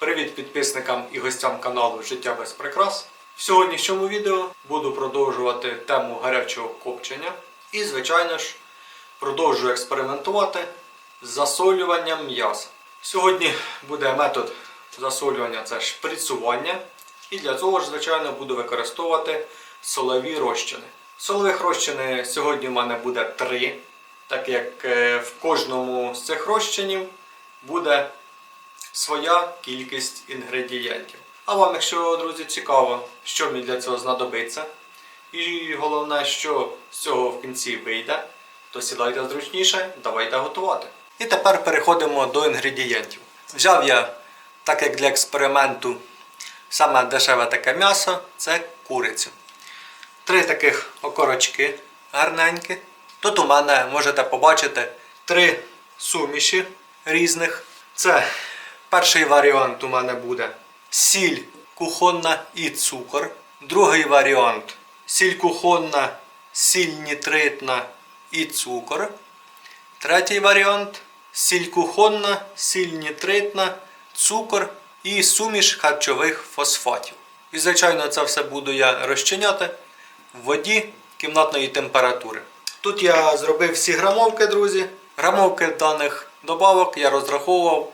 Привіт підписникам і гостям каналу Життя без прикрас. В сьогоднішньому відео буду продовжувати тему гарячого копчення і, звичайно ж, продовжую експериментувати з засолюванням м'яса. Сьогодні буде метод засолювання це шприцування. І для цього ж, звичайно, буду використовувати солові розчини. Солових розчини сьогодні в мене буде три, так як е, в кожному з цих розчинів буде своя кількість інгредієнтів. А вам, якщо, друзі, цікаво, що мені для цього знадобиться, і головне, що з цього в кінці вийде, то сідайте зручніше, давайте готувати. І тепер переходимо до інгредієнтів. Взяв я, так як для експерименту, саме дешеве таке м'ясо це курицю. Три таких окорочки гарненькі. Тут у мене можете побачити три суміші різних. Це перший варіант у мене буде сіль кухонна і цукор. Другий варіант сіль кухонна, сіль нітритна і цукор. Третій варіант сіль кухонна, сіль нітритна, цукор і суміш харчових фосфатів. І, звичайно, це все буду я розчиняти в воді кімнатної температури. Тут я зробив всі грамовки, друзі. Грамовки даних добавок я розраховував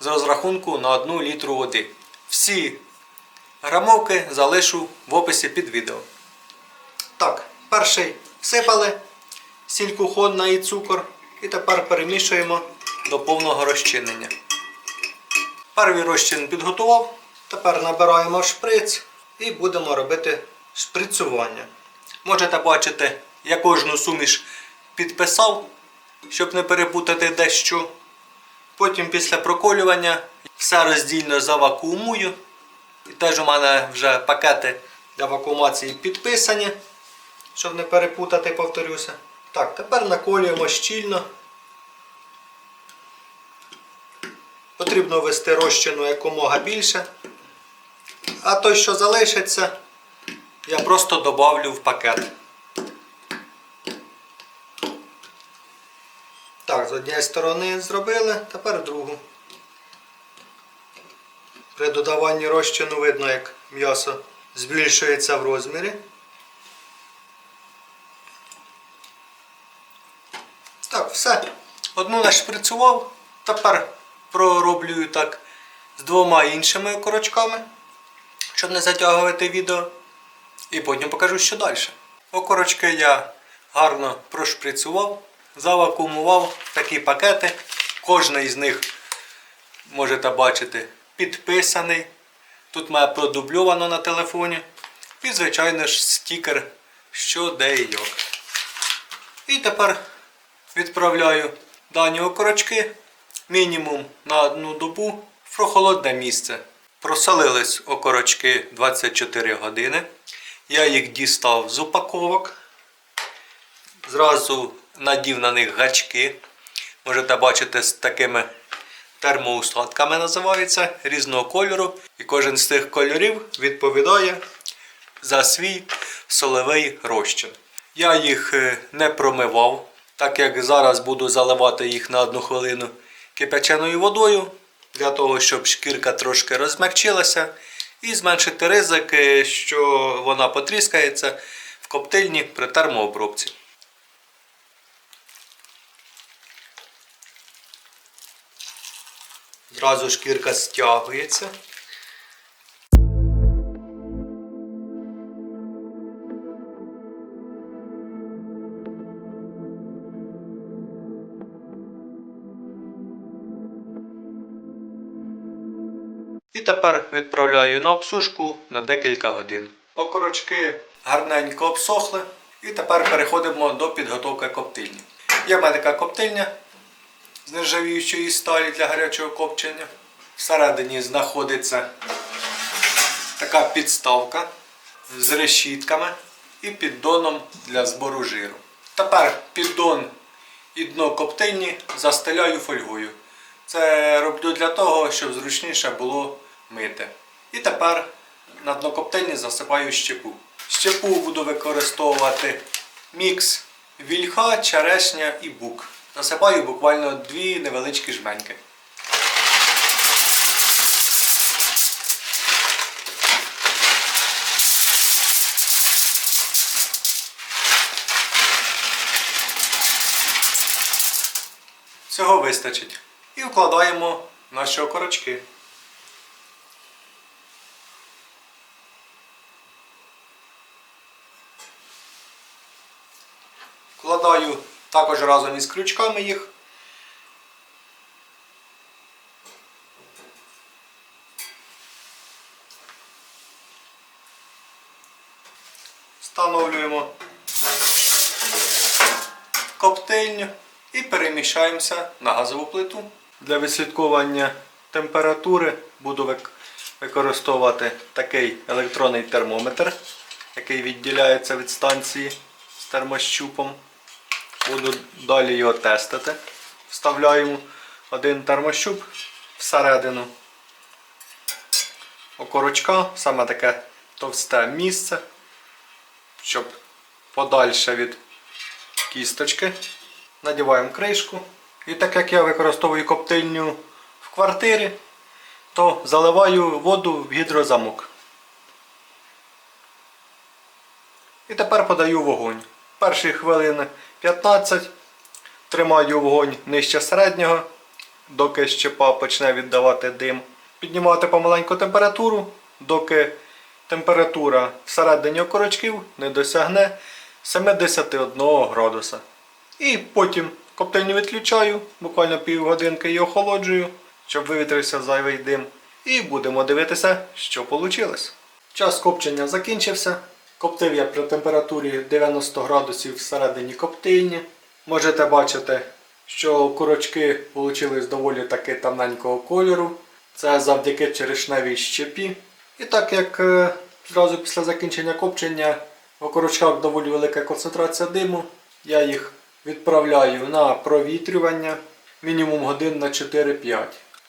з розрахунку на 1 літру води. Всі грамовки залишу в описі під відео. Так, перший всипали сіль кухонна і цукор. І тепер перемішуємо до повного розчинення. Перший розчин підготував. Тепер набираємо шприц і будемо робити шприцювання. Можете бачити, я кожну суміш підписав, щоб не перепутати дещо. Потім після проколювання все роздільно завакуумую. І теж у мене вже пакети для вакуумації підписані, щоб не перепутати, повторюся. Так, тепер наколюємо щільно. Потрібно ввести розчину якомога більше. А той, що залишиться, я просто добавлю в пакет. Так, з однієї сторони зробили, тепер другу. При додаванні розчину видно, як м'ясо збільшується в розмірі. Так, все. Одну нашприцював. Тепер пророблюю так з двома іншими окорочками, щоб не затягувати відео. І потім покажу, що далі. Окорочки я гарно прошприцював, завакуумував такі пакети. Кожний з них, можете бачити, підписаний. Тут має продубльовано на телефоні. І, звичайно ж, стікер, що де і як. І тепер відправляю дані окорочки мінімум на одну добу в прохолодне місце. Просолились окорочки 24 години. Я їх дістав з упаковок. Зразу надів на них гачки. Можете бачити з такими термоусладками називаються різного кольору. І кожен з тих кольорів відповідає за свій соловий розчин. Я їх е, не промивав, так як зараз буду заливати їх на одну хвилину кипяченою водою, для того, щоб шкірка трошки розмягчилася і зменшити ризик, е, що вона потріскається в коптильні при термообробці. Зразу шкірка стягується. І тепер відправляю на обсушку на декілька годин. Окорочки гарненько обсохли. І тепер переходимо до підготовки коптильні. Є в мене така коптильня з нержавіючої сталі для гарячого копчення. Всередині знаходиться така підставка з решітками і піддоном для збору жиру. Тепер піддон і дно коптильні застеляю фольгою. Це роблю для того, щоб зручніше було мити. І тепер на дно коптильні засипаю щепу. Щепу буду використовувати мікс вільха, черешня і бук. Насипаю буквально дві невеличкі жменьки. Цього вистачить. І вкладаємо наші окорочки. Також разом із крючками їх. Встановлюємо коптильню і переміщаємося на газову плиту. Для відслідковування температури буду використовувати такий електронний термометр, який відділяється від станції з термощупом. Буду далі його тестити. Вставляємо один термощуп всередину окорочка, саме таке товсте місце, щоб подальше від кісточки. Надіваємо кришку. І так як я використовую коптильню в квартирі, то заливаю воду в гідрозамок. І тепер подаю вогонь. Перші хвилини 15. Тримаю вогонь нижче середнього, доки щепа почне віддавати дим. Піднімати помаленьку температуру, доки температура всередині окорочків не досягне 71 градуса. І потім коптильню відключаю, буквально півгодинки і охолоджую, щоб вивітрився зайвий дим. І будемо дивитися, що вийшло. Час копчення закінчився. Коптив я при температурі 90 градусів всередині коптильні. Можете бачити, що курочки вийшли доволі таки темненького кольору. Це завдяки черешневій щепі. І так як е, зразу після закінчення копчення в окорочках доволі велика концентрація диму, я їх відправляю на провітрювання мінімум годин на 4-5.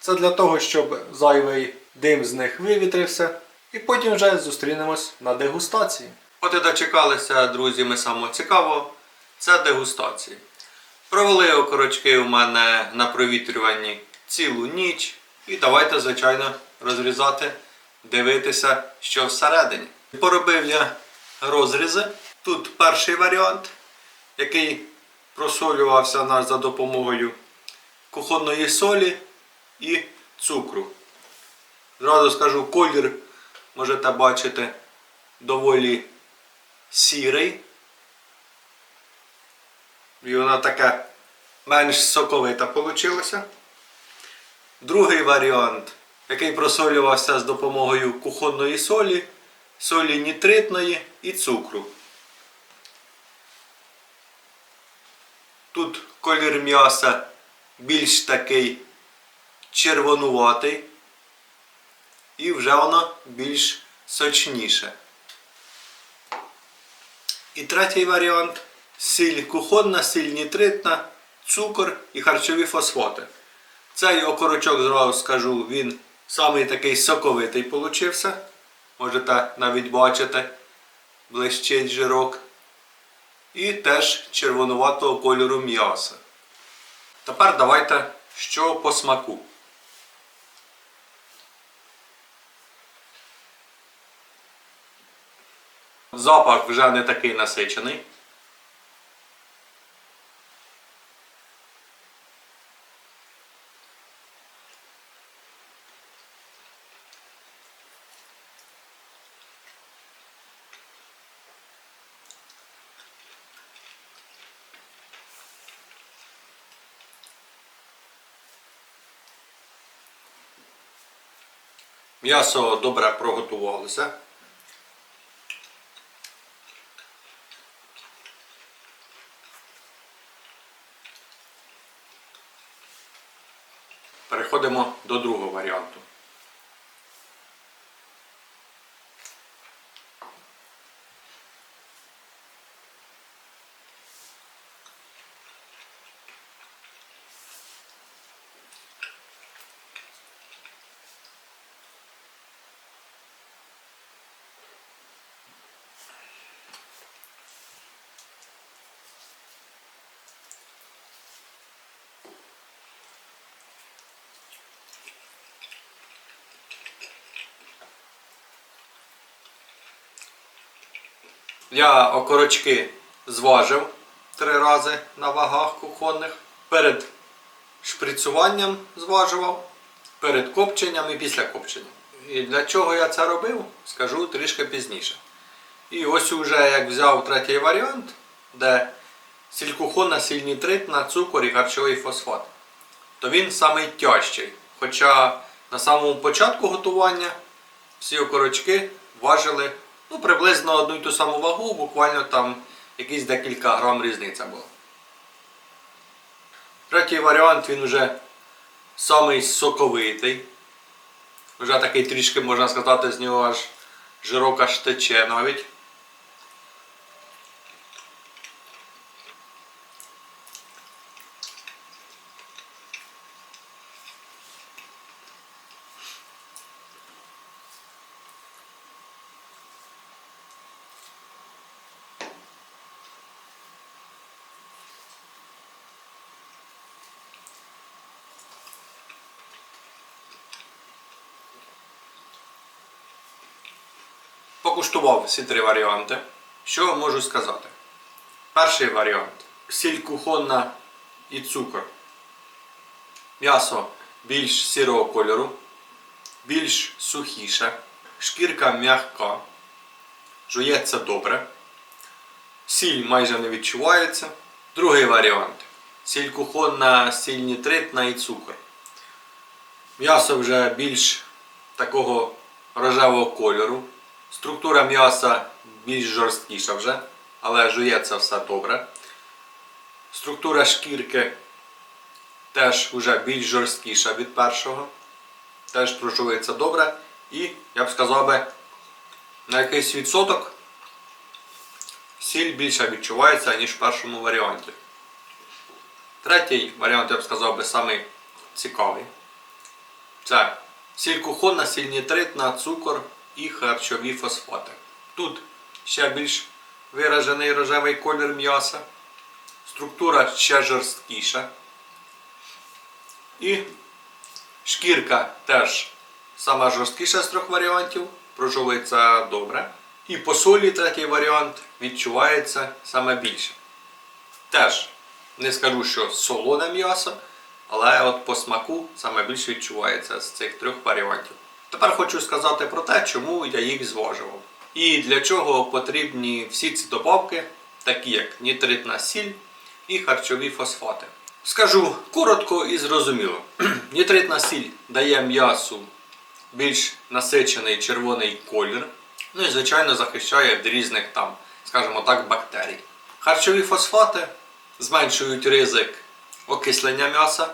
Це для того, щоб зайвий дим з них вивітрився, і потім вже зустрінемось на дегустації. От і дочекалися, друзі, ми самого цікавого. Це дегустації. Провели окорочки у мене на провітрюванні цілу ніч. І давайте, звичайно, розрізати, дивитися, що всередині. Поробив я розрізи. Тут перший варіант, який просолювався наш за допомогою кухонної солі і цукру. Зразу скажу, колір можете бачити доволі сірий. І вона така менш соковита вийшла. Другий варіант, який просолювався з допомогою кухонної солі, солі нітритної і цукру. Тут колір м'яса більш такий червонуватий. І вже воно більш сочніше. І третій варіант сіль кухонна, сіль нітритна, цукор і харчові фосфати. Цей окорочок, зразу скажу, він самий такий соковитий получився. Можете навіть бачити, блищить жирок. І теж червонуватого кольору м'яса. Тепер давайте що по смаку. Запах вже не такий насичений. М'ясо добре проготувалося. Переходимо до другого варіанту. Я окорочки зважив три рази на вагах кухонних. Перед шприцюванням зважував, перед копченням і після копчення. І для чого я це робив, скажу трішки пізніше. І ось уже як взяв третій варіант, де сількохонна сільнітритна, цукор і харчовий фосфат, то він самий тяжчий. Хоча на самому початку готування всі окорочки важили ну, приблизно одну й ту саму вагу, буквально там якісь декілька грам різниця була. Третій варіант він вже самий соковитий. Вже такий трішки, можна сказати, з нього аж жирок аж тече навіть. Покуштував всі три варіанти. Що можу сказати? Перший варіант сіль кухонна і цукор. М'ясо більш сірого кольору, більш сухіше, шкірка м'яка, жується добре, сіль майже не відчувається. Другий варіант сіль кухонна, сіль нітритна і цукор. М'ясо вже більш такого рожевого кольору. Структура м'яса більш жорсткіша вже, але жується все добре. Структура шкірки теж вже більш жорсткіша від першого. Теж прожується добре. І, я б сказав би, на якийсь відсоток сіль більше відчувається, ніж в першому варіанті. Третій варіант, я б сказав би, самий цікавий. Це сіль кухонна, сіль нітритна, цукор і харчові фосфати. Тут ще більш виражений рожевий колір м'яса, структура ще жорсткіша. І шкірка теж сама жорсткіша з трьох варіантів, прожовується добре. І по солі третій варіант відчувається саме більше. Теж не скажу, що солоне м'ясо, але от по смаку саме більше відчувається з цих трьох варіантів. Тепер хочу сказати про те, чому я їх зважував. І для чого потрібні всі ці добавки, такі як нітритна сіль і харчові фосфати. Скажу коротко і зрозуміло. Нітритна сіль дає м'ясу більш насичений червоний колір. Ну і, звичайно, захищає від різних там, скажімо так, бактерій. Харчові фосфати зменшують ризик окислення м'яса.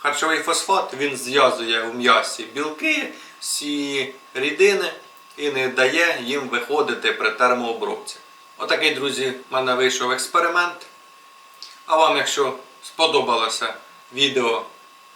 Харчовий фосфат він зв'язує в м'ясі білки, всі рідини і не дає їм виходити при термообробці. Отакий, друзі, в мене вийшов експеримент. А вам, якщо сподобалося відео,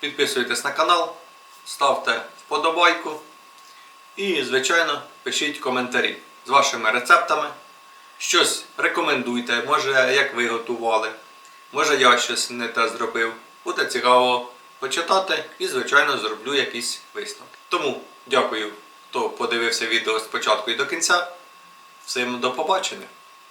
підписуйтесь на канал, ставте вподобайку і, звичайно, пишіть коментарі з вашими рецептами. Щось рекомендуйте, може як ви готували, може я щось не те зробив. Буде цікаво почитати і, звичайно, зроблю якісь висновки. Тому дякую, хто подивився відео спочатку і до кінця. Всім до побачення!